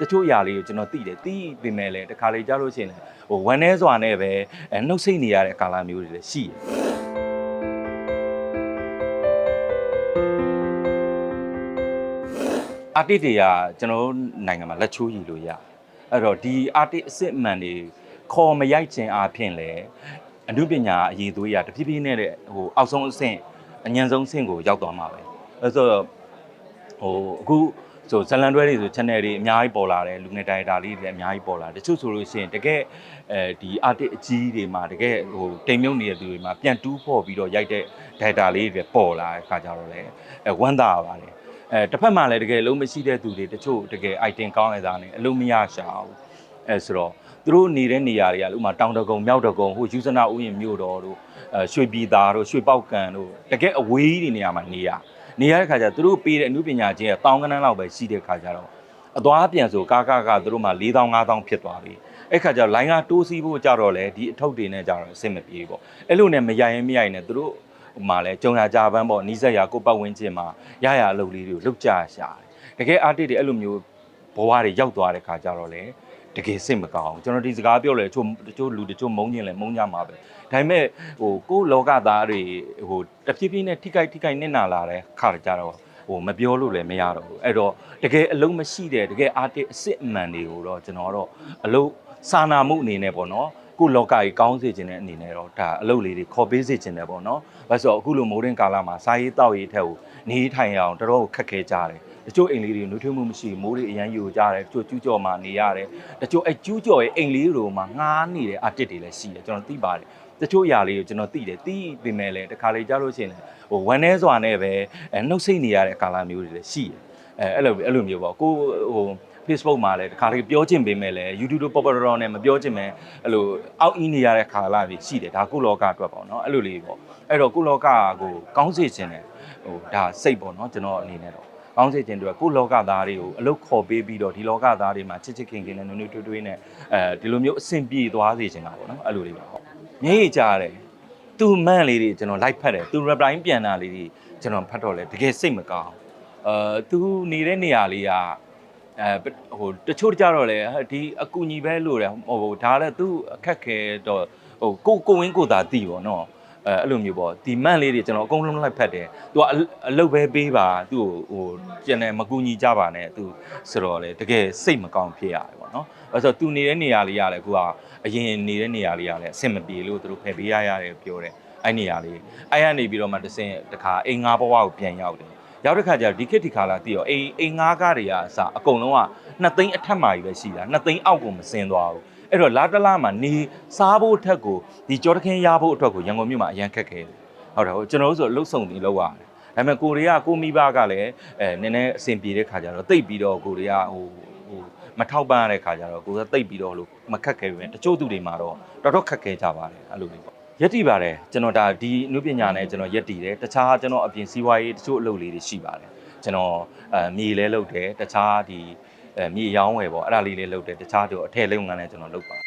တချို့ຢာလေးကိုကျွန်တော်သိတယ်သိပေမဲ့လည်းတခါလေကြားလို့ရှိရင်လည်းဟိုဝမ်းနေစွာနဲ့ပဲအဲနှုတ်ဆိတ်နေရတဲ့ကာလမျိုးတွေလည်းရှိတယ်အာတစ်တွေကကျွန်တော်တို့နိုင်ငံမှာလက်ချိုးရည်လို့ရအဲ့တော့ဒီအာတစ်အစစ်အမှန်တွေခေါ်မရိုက်ခြင်းအပြင်လည်းအနုပညာအရေးသွေးရတဖြည်းဖြည်းနဲ့တဲ့ဟိုအောက်ဆုံးအဆင့်အញ្ញံဆုံးအဆင့်ကိုရောက်သွားမှာပဲအဲ့ဆိုတော့ ဟိုအခု ဆိုဇလန်တွဲတွေဆို channel တွေအများကြီးပေါ်လာတယ်လူငယ်တိုင်တာလေးတွေလည်းအများကြီးပေါ်လာတယ်တချို့ဆိုလို့ရှိရင်တကယ်အဲဒီ artist အကြီးတွေမှာတကယ်ဟိုတိမ်မြုပ်နေတဲ့သူတွေမှာပြန်တူးဖော်ပြီးတော့ရိုက်တဲ့ data လေးတွေပေါ်လာတဲ့အခါကျတော့လေအဲဝမ်းသာပါပါတယ်အဲတစ်ဖက်မှာလည်းတကယ်လုံးမရှိတဲ့သူတွေတချို့တကယ် item ကောင်းရတာနဲ့အလုံးမရရှာဘူးအဲဆိုတော့သူတို့နေတဲ့နေရာတွေကဥမာတောင်တကုံမြောက်တကုံဟိုယူဇနာဥယျာဉ်မြို့တော်တို့အဲရွှေပြည်သာတို့ရွှေပေါက်ကန်တို့တကယ်အဝေးကြီးတွေနေရာမှာနေရ နေရတဲ့ခါကျသူတို့ပေးတဲ့အမှုပညာချင်းကတောင်းကနန်းလောက်ပဲရှိတဲ့ခါကျတော့အသွားပြန်ဆိုကားကားကသူတို့မှ4000 5000ဖြစ်သွားပြီအဲ့ခါကျတော့လိုင်းကတိုးစီးဖို့ကြတော့လေဒီအထုပ်တွေနဲ့ကြတော့အဆင်မပြေပေါ့အဲ့လိုနဲ့မရရင်မရရင်လည်းသူတို့ဟိုမှာလဲကြုံရကြပန်းပေါ့နီးစက်ရကိုပတ်ဝန်းကျင်မှာရရအလုပ်လေးတွေကိုလုပ်ကြရှာတယ်တကယ်အာတစ်တွေအဲ့လိုမျိုးဘဝတွေရောက်သွားတဲ့ခါကျတော့လေ တကယ်စိတ်မကောင်းဘူးကျွန်တော်ဒီစကားပြောလဲတချို့တချို့လူတချို့မုန်းခြင်းလဲမုန်းကြမှာပဲဒါပေမဲ့ဟိုကိုယ့်လောကသားတွေဟိုတဖြည်းဖြည်းနဲ့ထိခိုက်ထိခိုက်နစ်နာလာတဲ့ခါကြတော့ဟိုမပြောလို့လည်းမရတော့ဘူးအဲ့တော့တကယ်အလုံးမရှိတဲ့တကယ်အာတစ်အစ်စ်အမှန်တွေကိုတော့ကျွန်တော်တော့အလုံးစာနာမှုအနေနဲ့ပေါ့နော်ကိုယ့်လောကကြီးကောင်းစေခြင်းတဲ့အနေနဲ့တော့ဒါအလုပ်လေးတွေခေါ်ပေးစေခြင်းတယ်ပေါ့နော်။ဘာလို့ဆိုတော့အခုလိုမိုးရင်ကာလမှာစားရေးတောက်ရေးထက်ကိုနေထိုင်ရအောင်တော်တော်ခက်ခဲကြတယ်။ တချို့အိမ်လေးတွေနှွေးထွေးမှုမရှိဘူးမိုးတွေအရန်ယူကြတယ်တချို့ကျူးကျော်မှနေရတယ်တချို့အဲကျူးကျော်ရဲ့အိမ်လေးတွေမှာငားနေတဲ့အာတစ်တွေလည်းရှိတယ်ကျွန်တော်သိပါတယ်တချို့ຢာလေးကိုကျွန်တော်သိတယ်သိပေမဲ့လည်းတခါလေကြားလို့ရှိရင်လည်းဟိုဝမ်းနေစွာနဲ့ပဲအဲနှုတ်ဆိတ်နေရတဲ့ကာလမျိုးတွေလည်းရှိတယ်အဲအဲ့လိုအဲ့လိုမျိုးပေါ့ကိုဟို Facebook မှာလည်းတခါလေးပြောချင်ပေမဲ့လည်း YouTube တို့ pop up နဲ့မပြောချင်ပဲအဲ့လိုအောက်အင်းနေရတဲ့ခါလာတွေရှိတယ်ဒါကုလောကအတွက်ပေါ့နော်အဲ့လိုလေးပေါ့အဲ့တော့ကုလောကကိုကောင်းစေခြင်းတယ်ဟိုဒါစိတ်ပေါ့နော်ကျွန်တော်အနေနဲ့တော့ ကောင်းစေခြင်းတွေကကိုယ့်လောကသားတွေကိုအလုတ်ခေါ်ပေးပြီးတော့ဒီလောကသားတွေမှာချစ်ချစ်ခင်ခင်နဲ့နွေနွေထွေးထွေးနဲ့အဲဒီလိုမျိုးအဆင်ပြေသွားစေခြင်းတာပေါ့နော်အဲ့လိုလေးပါဟုတ်မျက်ရည်ကြားတယ်သူ့မန့်လေးတွေကျွန်တော်လိုက်ဖတ်တယ်သူ reply ပြန်တာလေးတွေကျွန်တော်ဖတ်တော့လဲတကယ်စိတ်မကောင်းအဲသူနေတဲ့နေရာလေးကအဲဟိုတချို့ကြတော့လေဒီအကူညီပဲလို့တယ်ဟိုဒါလည်းသူအခက်ခဲတော့ဟိုကိုကိုဝင်းကိုသာတည်ပေါ့နော် အဲအဲ့လိုမျိုးပေါ့ဒီမန့်လေးတွေကျွန်တော်အကုန်လုံးလိုက်ဖတ်တယ်သူကအအလုပ်ပဲပေးပါသူ့ကိုဟိုကျန်တယ်မကူညီကြပါနဲ့သူဆိုတော့လေတကယ်စိတ်မကောင်းဖြစ်ရတယ်ပေါ့နော်အဲဆိုသူနေတဲ့နေရာလေးရတယ်အခုကအရင်နေတဲ့နေရာလေးရတယ်အဆင်မပြေလို့သူတို့ဖယ်ပေးရရတယ်ပြောတယ်အဲ့နေရာလေးအဲ့ကနေပြီးတော့မှတစ်ဆင့်တခါအိမ်ငါးဘဝကိုပြန်ရောက်တယ်ရောက်တဲ့ခါကျတော့ဒီခေတ်ဒီခါလာတည်ရောအိမ်အိမ်ငါးကားတွေကအစအကုန်လုံးကနှစ်သိန်းအထက်မှာကြီးပဲရှိတာနှစ်သိန်းအောက်ကိုမစင်သွားဘူး အဲ့တော့လာတလားမှာနေစားဖို့အထက်ကိုဒီကြောတခင်းရဖို့အတွက်ကိုရန်ကုန်မြို့မှာအရန်ခက်ခဲတယ်ဟုတ်တယ်ဟုတ်ကျွန်တော်တို့ဆိုလှုပ်ဆောင်နေလောက်ရတယ်ဒါပေမဲ့ကိုရီးယားကိုမိဘကလည်းအဲနည်းနည်းအဆင်ပြေတဲ့ခါကျတော့တိတ်ပြီးတော့ကိုရီးယားဟိုဟိုမထောက်ပံ့ရတဲ့ခါကျတော့ကိုယ်ကတိတ်ပြီးတော့လို့မခက်ခဲပဲတချို့သူတွေမှာတော့တော်တော်ခက်ခဲကြပါတယ်အဲ့လိုလေးပေါ့ရက်တီပါတယ်ကျွန်တော်ဒါဒီအနုပညာနဲ့ကျွန်တော်ရက်တီတယ်တခြားကျွန်တော်အပြင်စီးပွားရေးတချို့အလုပ်လေးတွေရှိပါတယ်ကျွန်တော်အဲမြေလဲလုပ်တယ်တခြားဒီ အဲမြေရောင်းဝယ်ပေါ့အဲ့ဒါလေးလေးလုပ်တယ်တခြားတို့အထည်လုပ်ငန်းလည်းကျွန်တော်လုပ်ပါ